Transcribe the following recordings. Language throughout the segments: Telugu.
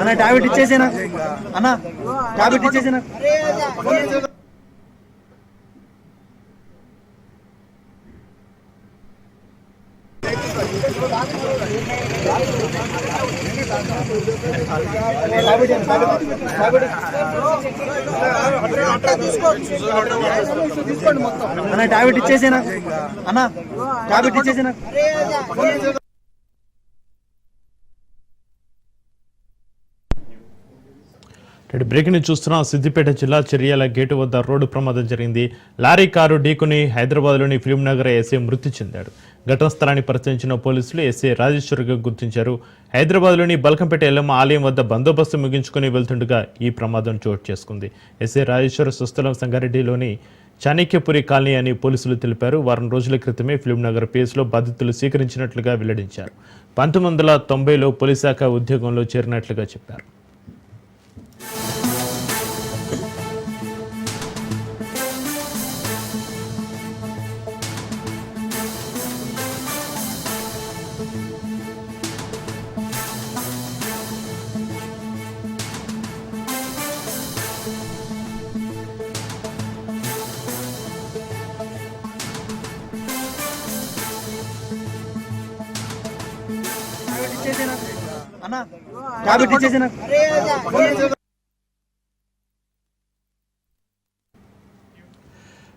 అన్న టాబ్లెట్ ఇచ్చేసేనా? అన్న టాబ్లెట్ ఇచ్చేసేనా? అన్న టాబ్లెట్ ఇచ్చేసేనా? అన్న టాబ్లెట్ ఇచ్చేసేనా? ఇటు బ్రేకింగ్ చూస్తున్నాం. సిద్దిపేట జిల్లా చెర్యాల గేటు వద్ద రోడ్డు ప్రమాదం జరిగింది. లారీ కారు ఢీకొని హైదరాబాద్లోని ఫిలిం నగర్ ఎస్ఏ మృతి చెందాడు. ఘటన స్థలాన్ని పరిశీలించిన పోలీసులు ఎస్ఏ రాజేశ్వరిగా గుర్తించారు. హైదరాబాద్లోని బల్కంపేట ఎల్లమ్మ ఆలయం వద్ద బందోబస్తు ముగించుకుని వెళ్తుండగా ఈ ప్రమాదం చోటు చేసుకుంది. ఎస్ఏ రాజేశ్వర సుస్థలం సంగారెడ్డిలోని చాణక్యపురి కాలనీ అని పోలీసులు తెలిపారు. వారం రోజుల క్రితమే ఫిలిం నగర్ పేస్లో బాధితులు స్వీకరించినట్లుగా వెల్లడించారు. పంతొమ్మిది వందల తొంభైలో పోలీస్ శాఖ ఉద్యోగంలో చేరినట్లుగా చెప్పారు. అన్న టాబ్లెట్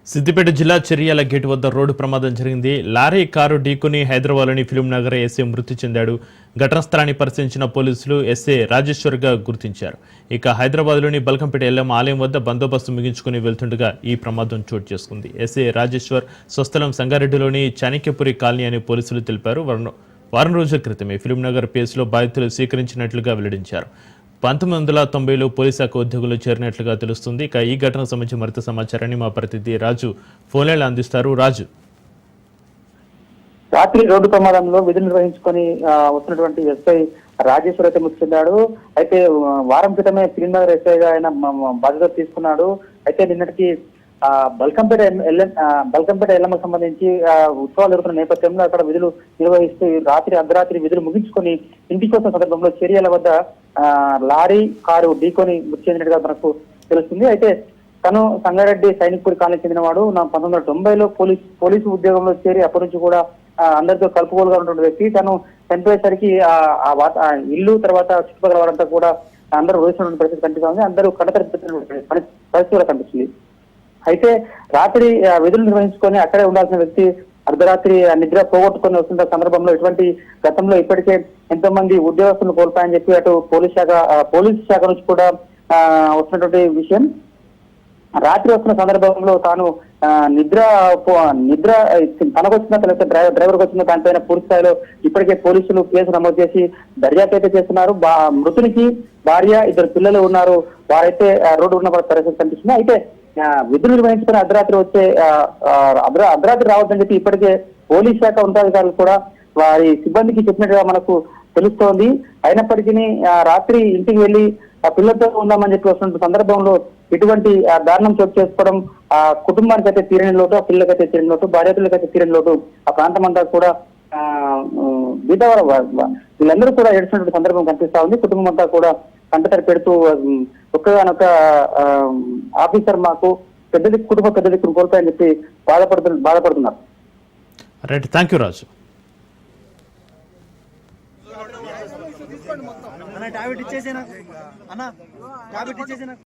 సిద్దిపేట జిల్లా చెర్యాల గేటు వద్ద రోడ్డు ప్రమాదం జరిగింది. లారీ కారు ఢీకొని హైదరాబాద్లోని ఫిలిం నగర్ ఎస్ఏ మృతి చెందాడు. ఘటనా స్థలాన్ని పరిశీలించిన పోలీసులు ఎస్ఏ రాజేశ్వర్గా గుర్తించారు. ఇక హైదరాబాద్లోని బల్కంపేట ఎల్లమ్మ ఆలయం వద్ద బందోబస్తు ముగించుకుని వెళ్తుండగా ఈ ప్రమాదం చోటు చేసుకుంది. ఎస్ఏ రాజేశ్వర్ స్వస్థలం సంగారెడ్డిలోని చాణక్యపురి కాలనీ అని పోలీసులు తెలిపారు. వారం- రోజుల క్రితమే ఫిలిం నగర్ పేస్లో బాధితులు స్వీకరించినట్లుగా వెల్లడించారు. పంతొమ్మిది వందల తొంభైలో పోలీస్ శాఖ ఉద్యోగులు చేరినట్లుగా తెలుస్తుంది. ఇక ఈ ఘటనకు సంబంధించి మరింత సమాచారాన్ని మా ప్రతినిధి రాజు ఫోన్లైన్లో అందిస్తారు. రాజు. రాత్రి రోడ్డు ప్రమాదంలో విధులు నిర్వహించుకొని వస్తున్నటువంటి ఎస్ఐ రాజేశ్వర్ అయితే మృతి చెందాడు. అయితే వారం క్రితమే ఫిలింనగర్ ఎస్ఐగా ఆయన బాధ్యత తీసుకున్నాడు. అయితే నిన్నటికి బల్కంపేట బల్కంపేట ఎల్లమ్మకు సంబంధించి ఉత్సవాలు జరుగుతున్న నేపథ్యంలో అక్కడ విధులు నిర్వహిస్తూ రాత్రి అర్ధరాత్రి విధులు ముగించుకొని ఇంటికి వస్తున్న సందర్భంలో చర్యల వద్ద లారీ కారు ఢీకొని మృతి చెందినట్టుగా మనకు తెలుస్తుంది. అయితే తను సంగారెడ్డి సైనికుడి కాలనీ చెందినవాడు. నా పంతొమ్మిది వందల తొంభైలో పోలీస్ పోలీసు ఉద్యోగంలో చేరి అప్పటి నుంచి కూడా అందరితో కలుపుకోలుగా ఉన్నటువంటి వ్యక్తి. తను చనిపోయేసరికి ఆ ఆ ఇల్లు తర్వాత చుట్టుపక్కల వారంతా కూడా అందరూ రోసినటువంటి పరిస్థితి కనిపిస్తుంది అందరూ కడతరిపిస్తున్నటువంటి పరిస్థితి కూడా కనిపిస్తుంది. అయితే రాత్రి విధులు నిర్వహించుకొని అక్కడే ఉండాల్సిన వ్యక్తి అర్ధరాత్రి నిద్ర పోగొట్టుకొని వస్తున్న సందర్భంలో ఇటువంటి గతంలో ఇప్పటికే ఎంతో మంది ఉద్యోగస్తులు కోల్పోయని చెప్పి అటు పోలీస్ శాఖ పోలీస్ శాఖ నుంచి కూడా వస్తున్నటువంటి విషయం. రాత్రి వస్తున్న సందర్భంలో తాను నిద్ర నిద్ర తనకు వచ్చిన లేకపోతే డ్రైవర్ డ్రైవర్కి వచ్చిన దానిపైన పూర్తి స్థాయిలో ఇప్పటికే పోలీసులు కేసు నమోదు చేసి దర్యాప్తు అయితే చేస్తున్నారు. బా మృతునికి భార్య ఇద్దరు పిల్లలు ఉన్నారు. వారైతే రోడ్డు ఉన్న పరిస్థితి కనిపిస్తుంది. అయితే విధులు నిర్వహించుకుని అర్ధరాత్రి వచ్చే అర్ధరాత్రి రావద్దని చెప్పి ఇప్పటికే పోలీస్ శాఖ ఉన్నతాధికారులు కూడా వారి సిబ్బందికి చెప్పినట్టుగా మనకు తెలుస్తోంది. అయినప్పటికీ ఆ, రాత్రి ఇంటికి వెళ్ళి ఆ పిల్లలతో ఉందామని చెప్పి వస్తున్న సందర్భంలో ఇటువంటి ఆ, దారుణం చోటు చేసుకోవడం ఆ కుటుంబానికి అయితే తీరని లోటు ఆ పిల్లలకైతే తీరని లోటు భార్య పిల్లలకైతే తీరని లోటు ఆ ప్రాంతం అంతా కూడా ఆ, వీళ్ళందరూ కూడా ఏడుస్తున్నటువంటి సందర్భం కనిపిస్తా ఉంది. కుటుంబం అంతా కూడా కంటతడి పెడుతూ ఒక్కగానొక్క ఆఫీసర్ మాకు పెద్ద కుటుంబ పెద్ద దిక్కును కోల్పోయని చెప్పి బాధపడుతు బాధపడుతున్నారు. రైట్ థ్యాంక్ యూ రాజు అన్న టాబ్లెట్ ఇచ్చేసేనా అన్న టాబ్లెట్ ఇచ్చేసేనా